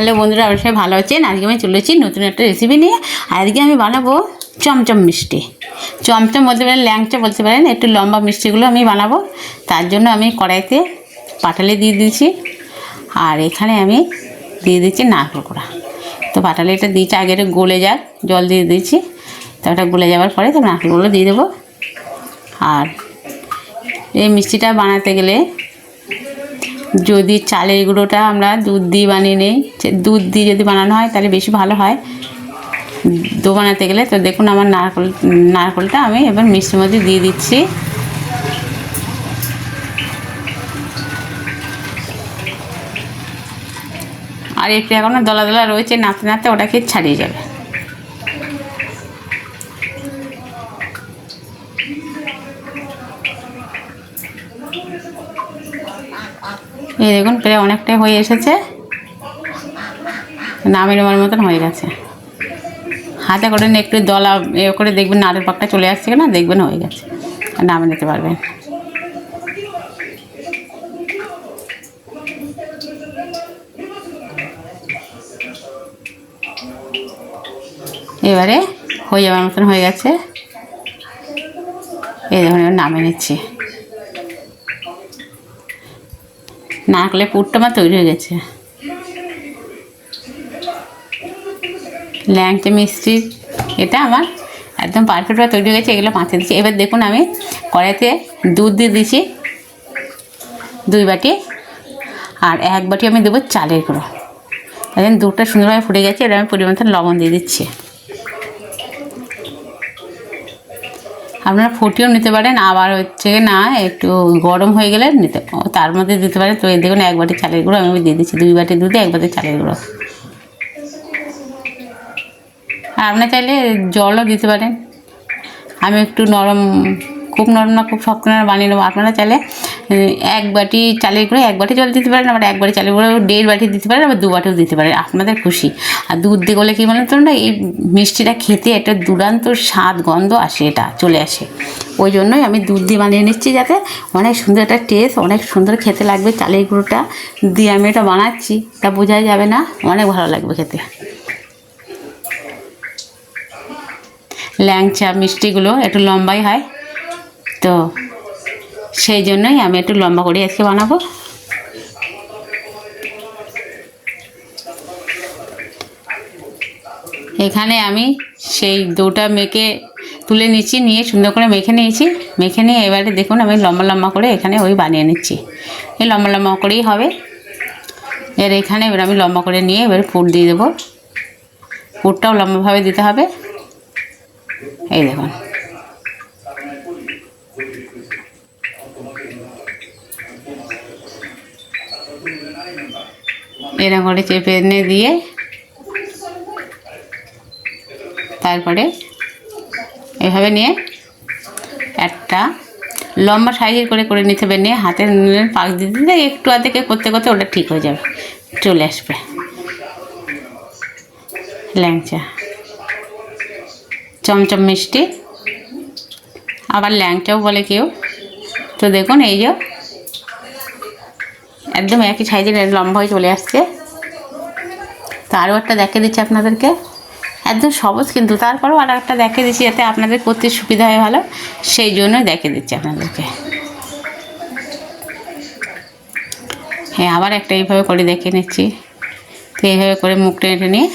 Hello বন্ধুরা, আমার সবাই ভালো আছেন? আজকে আমি চলেছি নতুন একটা রেসিপি নিয়ে। আজকে আমি বানাবো চমচম মিষ্টি। চমচম বলতে পারেন, ল্যাংচা বলতে পারেন, একটু লম্বা মিষ্টিগুলো আমি বানাবো। তার জন্য আমি কড়াইতে পাটালি দিয়ে দিয়েছি। আর এখানে আমি দিয়ে দিচ্ছি নারকেল কোড়া। তো পাটালিটা দিয়েছি, আগে একটু গলে যাক, জল দিয়ে দিয়েছি। তো ওটা গলে যাওয়ার পরে তো নারকেলগুলো দিয়ে দেবো। আর এই মিষ্টিটা বানাতে গেলে যদি চালের গুঁড়োটা আমরা দুধ দিয়ে বানিয়ে নিই দুধ দিয়ে যদি বানানো হয় তাহলে বেশি ভালো হয়। দো বানাতে গেলে তো দেখুন আমার নারকেল, নারকেলটা আমি এবার মিষ্টির মধ্যে দিয়ে দিচ্ছি। আর একটু এখনও দলা দলা রয়েছে, নাড়তে নাড়তে ওটাকে ছাড়িয়ে যাবে। এই দেখুন, প্রায় অনেকটাই হয়ে এসেছে। নামে নেওয়ার মতন হয়ে গেছে। হাতে করে একটু দলা এ করে দেখবেন নাড়ের পাকটা চলে আসছে না দেখবেন হয়ে গেছে। নামে নিতে পারবেন। এবারে হয়ে যাওয়ার মতন হয়ে গেছে। এই এবার নামে নিচ্ছি। নারকেলের পুরটা আমার তৈরি হয়ে গেছে। ল্যাংচা মিষ্টি, এটা আমার একদম পারফেক্টভাবে তৈরি হয়ে গেছে, এগুলো মাছে দিচ্ছি। এবার দেখুন আমি কড়াইতে দুধ দিয়ে দিয়েছি দুই বাটি, আর এক বাটি আমি দেবো চালের গুঁড়ো। এখন দুধটা সুন্দরভাবে ফুটে গেছে, এবার আমি পরিমাণ লবণ দিয়ে দিচ্ছি। আপনারা ফুটিয়েও নিতে পারেন, আবার হচ্ছে না, একটু গরম হয়ে গেলে নিতে, তার মধ্যে দিতে পারেন। তো এই দেখুন, এক বাটি চালের গুঁড়ো আমি দিয়ে দিচ্ছি, দুই বাটি দুধে এক বাটি চালের গুঁড়ো। আর আপনার চাইলে জলও দিতে পারেন। আমি একটু নরম, খুব নরম না, খুব শক্ত না, বানিয়ে নেব। আপনারা চাইলে এক বাটি চালের গুঁড়ো, এক বাটি জল দিতে পারেন, আবার এক বাটি চালের গুঁড়ো, দেড় বাটি দিতে পারেন, আবার দু বাটিও দিতে পারেন। আপনাদের খুশি। আর দুধ দিয়ে গলে কী বলেন তো না এই মিষ্টিটা খেতে একটা দুরান্ত স্বাদ, গন্ধ আসে, এটা চলে আসে। ওই জন্যই আমি দুধ দিয়ে বানিয়ে নিচ্ছি যাতে অনেক সুন্দর একটা টেস্ট অনেক সুন্দর খেতে লাগবে চালের গুঁড়োটা। দিয়ে আমি এটা বানাচ্ছি তা বোঝাই যাবে না, অনেক ভালো লাগবে খেতে। ল্যাংচা মিষ্টিগুলো একটু লম্বাই হয়, তো সেই জন্যই আমি একটু লম্বা করে আজকে বানাবো। এখানে আমি সেই দুটা মেখে তুলে নিচ্ছি, নিয়ে সুন্দর করে মেখে নিয়েছি। মেখে নিয়ে এবারে দেখুন আমি লম্বা লম্বা করে এখানে ওই বানিয়ে নিচ্ছি। এই লম্বা লম্বা করেই হবে। এর এখানে এবার আমি লম্বা করে নিয়ে এবার পুর দিয়ে দেবো। পুরটাও লম্বাভাবে দিতে হবে। এই দেখুন। এরকম করে চেপে এনে দিয়ে তারপরে এভাবে নিয়ে একটা লম্বা সাইজের করে করে নিতে হবে, নিয়ে হাতে পাক দিতে দিতে একটু আধেকে করতে করতে ওটা ঠিক হয়ে যাবে, চলে আসবে। ল্যাংচা। চমচম মিষ্টি। আবার ল্যাংচাও বলে কেউ। তো দেখুন, এই যে একদম একই সাইজের লম্বা হয়ে চলে আসছে। তো আরও একটা দেখে দিচ্ছি আপনাদেরকে। একদম সহজ কিন্তু, তারপরেও আর একটা দেখে দিচ্ছি যাতে আপনাদের করতে সুবিধা হয় ভালো। সেই জন্যই দেখে দিচ্ছি আপনাদেরকে। হ্যাঁ আবার একটা এইভাবে করে দেখে নিচ্ছি। তো এইভাবে করে মুখ টেনে নিয়ে।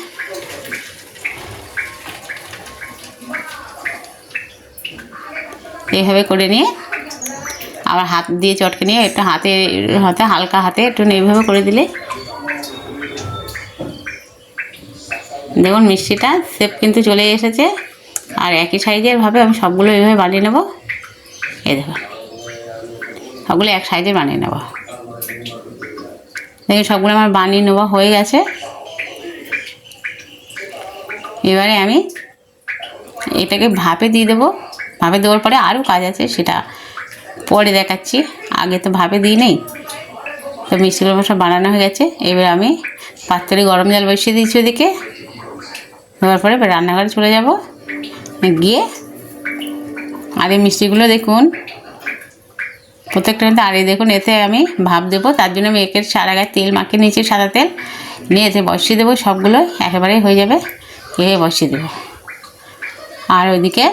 এইভাবে করে নিয়ে আবার হাত দিয়ে চটকে নিয়ে একটু হাতে হাতে, হালকা হাতে একটু এইভাবে করে দিলে। দেখুন মিষ্টিটা সেপ কিন্তু চলে এসেছে। আর একই সাইজের ভাবে আমি সবগুলো এইভাবে বানিয়ে নেব। এই দেখুন, সবগুলো এক সাইজের বানিয়ে নেব। দেখুন, সবগুলো আমার বানিয়ে নেওয়া হয়ে গেছে। এবারে আমি এটাকে ভাপে দিয়ে দেবো। ভাপে দেওয়ার পরে আরও কাজ আছে, সেটা পরে দেখাচ্ছি। আগে তো ভাবে দিই নেই। তো মিষ্টিগুলো সব বানানো হয়ে গেছে। এবার আমি পাত্রে গরম জল বসিয়ে দিয়েছি ওদিকে। দেওয়ার পরে এবার রান্নাঘরে চলে যাব। গিয়ে আর এই মিষ্টিগুলো দেখুন। প্রত্যেকটা মধ্যে আর দেখুন, এতে আমি ভাপ দেবো। তার জন্য আমি একের সারা গায়ে তেল মাখিয়ে নিয়েছি, সাদা তেল। নিয়ে এতে বসিয়ে দেবো সবগুলো একেবারেই হয়ে যাবে। এভাবে বসিয়ে দেবো। আর ওইদিকে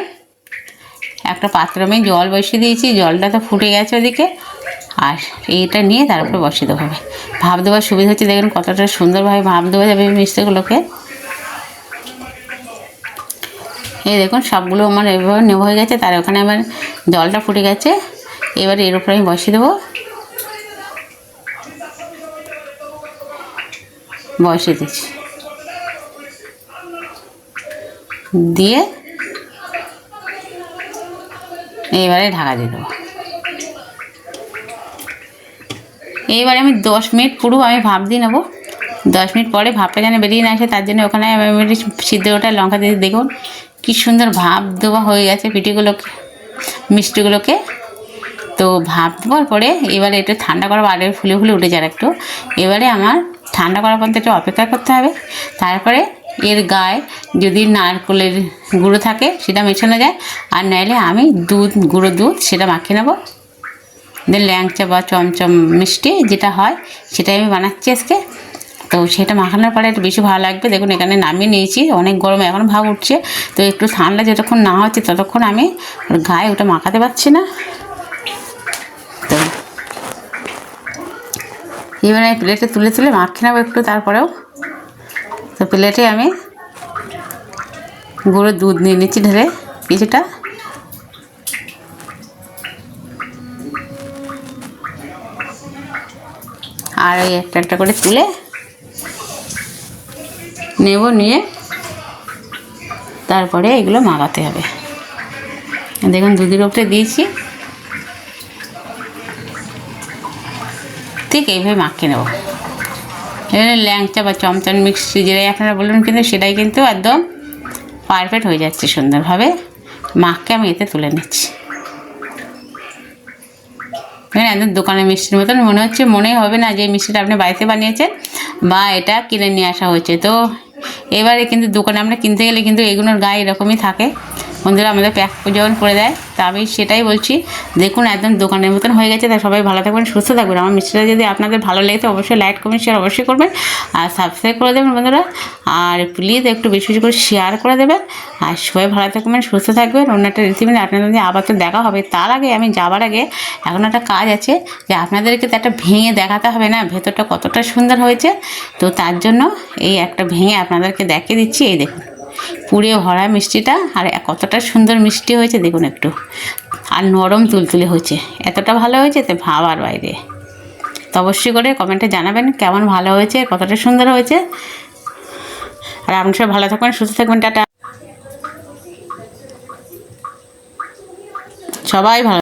একটা পাত্র আমি জল বসিয়ে দিয়েছি, জলটা তো ফুটে গেছে ওদিকে। আর এইটা নিয়ে তার উপরে বসিয়ে দেবো হবে ভাব দেওয়ার সুবিধা হচ্ছে, দেখুন কতটা সুন্দরভাবে ভাব দেওয়া যাবে মিষ্টিগুলোকে। এই দেখুন, সবগুলো আমার এভাবে নেওয়া হয়ে গেছে, তার ওখানে আমার জলটা ফুটে গেছে। এবার এর উপরে আমি বসিয়ে দেবো। বসিয়ে দিচ্ছি। দিয়ে এবারে ঢাকা দিয়ে দেবো। এইবারে আমি দশ মিনিট পুরো আমি ভাপ দিয়ে নেব। দশ মিনিট পরে ভাপটা যেন বেরিয়ে না আসে, তার জন্য ওখানে আমি সিদ্ধ ওটা লঙ্কা দিয়ে দেখুন, কী সুন্দর ভাপ দেওয়া হয়ে গেছে পিঠিগুলোকে, মিষ্টিগুলোকে। তো ভাপ দেওয়ার পরে এবারে একটু ঠান্ডা করা আরে ফুলে ফুলে উঠে যার একটু। এবারে আমার ঠান্ডা করার পর্যন্ত একটু অপেক্ষা করতে হবে। তারপরে এর গায়ে যদি নারকেলের গুঁড়ো থাকে, সেটা মেশানো যায়। আর নাইলে আমি দুধ, গুঁড়ো দুধ সেটা মাখিয়ে নেব। দেন ল্যাংচা বা চমচম মিষ্টি যেটা হয়, সেটাই আমি বানাচ্ছি আজকে। তো সেটা মাখানোর পরে একটু বেশি ভালো লাগবে। দেখুন, এখানে নামিয়ে নিয়েছি। অনেক গরম এখন ভাব উঠছে। তো একটু ঠান্ডা যতক্ষণ না হচ্ছে, ততক্ষণ আমি গায়ে ওটা মাখাতে পারছি না। তো এবারে আমি প্লেটে তুলে তুলে মাখিয়ে নেব একটু, তারপরেও। তো প্লেটে আমি গুঁড়ো দুধ নিয়ে নিচ্ছি ঢেলে কিছুটা আর ওই একটা একটা করে তুলে নেব নিয়ে। তারপরে এগুলো মাগাতে হবে। দেখুন দুধের ওপরে দিয়েছি। ঠিক এইভাবে মাখিয়ে নেব। এবারে ল্যাংচা বা চমচম মিক্সি যেটাই আপনারা বলবেন কিন্তু সেটাই কিন্তু একদম পারফেক্ট হয়ে যাচ্ছে সুন্দরভাবে। মাখকে আমি এতে তুলে নিচ্ছি। মানে একদম দোকানের মিষ্টির মতন মনে হচ্ছে, মনেই হবে না যে মিষ্টিটা আপনি বাড়িতে বানিয়েছেন বা এটা কিনে নিয়ে আসা হয়েছে। তো এবারে কিন্তু দোকানে আমরা কিনতে গেলে কিন্তু এগুলোর গায়ে এরকমই থাকে। বন্ধুরা আমাদের প্যাক যেমন করে দেয়, তা আমি সেটাই বলছি, দেখুন একদম দোকানের মতন হয়ে গেছে তাই সবাই ভালো থাকবেন, সুস্থ থাকবেন। আমার মিষ্টিটা যদি আপনাদের ভালো লেগে থাকে অবশ্যই লাইক কমেন্ট শেয়ার অবশ্যই করবেন আর সাবস্ক্রাইব করে দেবেন বন্ধুরা। আর প্লিজ একটু বেশি বেশি করে শেয়ার করে দেবেন। আর সবাই ভালো থাকবেন, সুস্থ থাকবেন। অন্য একটা রেসিপি আপনাদের আবার তো দেখা হবে। তার আগে আমি যাওয়ার আগে এখন একটা কাজ আছে যে আপনাদেরকে তো একটা ভেঙে দেখাতে হবে না, ভেতরটা কতটা সুন্দর হয়েছে। তো তার জন্য এই একটা ভেঙে আপনাদেরকে দেখিয়ে দিচ্ছি, এই দেখুন। পুড়ে ভরা মিষ্টিটা, আর কতটা সুন্দর মিষ্টি হয়েছে দেখুন একটু। আর নরম তুলতুলে হয়েছে। এতটা ভালো হয়েছে তো ভাবার বাইরে। তো অবশ্যই করে কমেন্টে জানাবেন কেমন ভালো হয়েছে, কতটা সুন্দর হয়েছে। আর আপনি সবাই ভালো থাকবেন, সুস্থ থাকবেন, টাটা। সবাই ভালো